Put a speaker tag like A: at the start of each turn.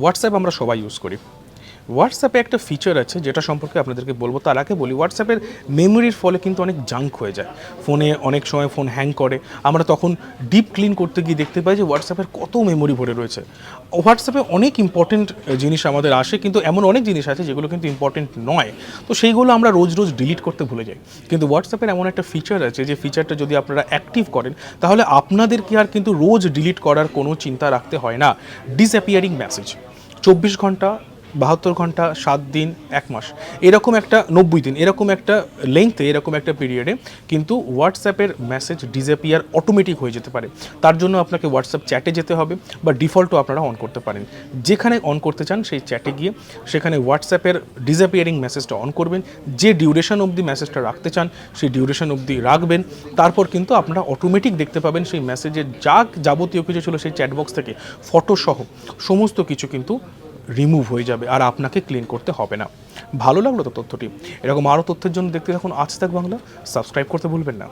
A: WhatsApp আমরা সবাই use করি। হোয়াটসঅ্যাপে একটা ফিচার আছে যেটা সম্পর্কে আপনাদেরকে বলব। তার আগে বলি হোয়াটসঅ্যাপের মেমোরির ফলে কিন্তু অনেক জাঙ্ক হয়ে যায়। ফোনে অনেক সময় ফোন হ্যাং করে। আমরা তখন ডিপ ক্লিন করতে গিয়ে দেখতে পাই যে হোয়াটসঅ্যাপের কত মেমোরি ভরে রয়েছে। হোয়াটসঅ্যাপে অনেক ইম্পর্টেন্ট জিনিস আমাদের আসে, কিন্তু এমন অনেক জিনিস আছে যেগুলো কিন্তু ইম্পর্টেন্ট নয়। তো সেইগুলো আমরা রোজ রোজ ডিলিট করতে ভুলে যাই। কিন্তু হোয়াটসঅ্যাপের এমন একটা ফিচার আছে যে ফিচারটা যদি আপনারা অ্যাক্টিভ করেন, তাহলে আপনাদেরকে আর কিন্তু রোজ ডিলিট করার কোনো চিন্তা রাখতে হয় না। ডিসঅ্যাপিয়ারিং মেসেজ চব্বিশ ঘণ্টা বাহাত্তর ঘণ্টা, সাত দিন, এক মাস। এরকম একটা নব্বই দিন, এরকম একটা লেংথে এরকম একটা পিরিয়ডে কিন্তু হোয়াটসঅ্যাপের মেসেজ ডিজেপিয়ার অটোমেটিক হয়ে যেতে পারে। তার জন্য আপনাকে হোয়াটসঅ্যাপ চ্যাটে যেতে হবে বা ডিফল্টও আপনারা অন করতে পারেন। যেখানে অন করতে চান সেই চ্যাটে গিয়ে সেখানে হোয়াটসঅ্যাপের ডিসঅ্যাপিয়ারিং মেসেজটা অন করবেন। যে ডিউরেশন অবধি মেসেজটা রাখতে চান, সেই ডিউরেশন অবধি রাখবেন। তারপর কিন্তু আপনারা অটোমেটিক দেখতে পাবেন সেই মেসেজের যা যাবতীয় কিছু ছিল সেই চ্যাটবক্স থেকে ফটোসহ সমস্ত কিছু কিন্তু রিমুভ হয়ে যাবে আর আপনাকে ক্লিন করতে হবে না। ভালো লাগল তো তথ্যটি। এরকম আরও তথ্যের জন্য দেখতে থাকুন আজ তাক বাংলা। সাবস্ক্রাইব করতে ভুলবেন না।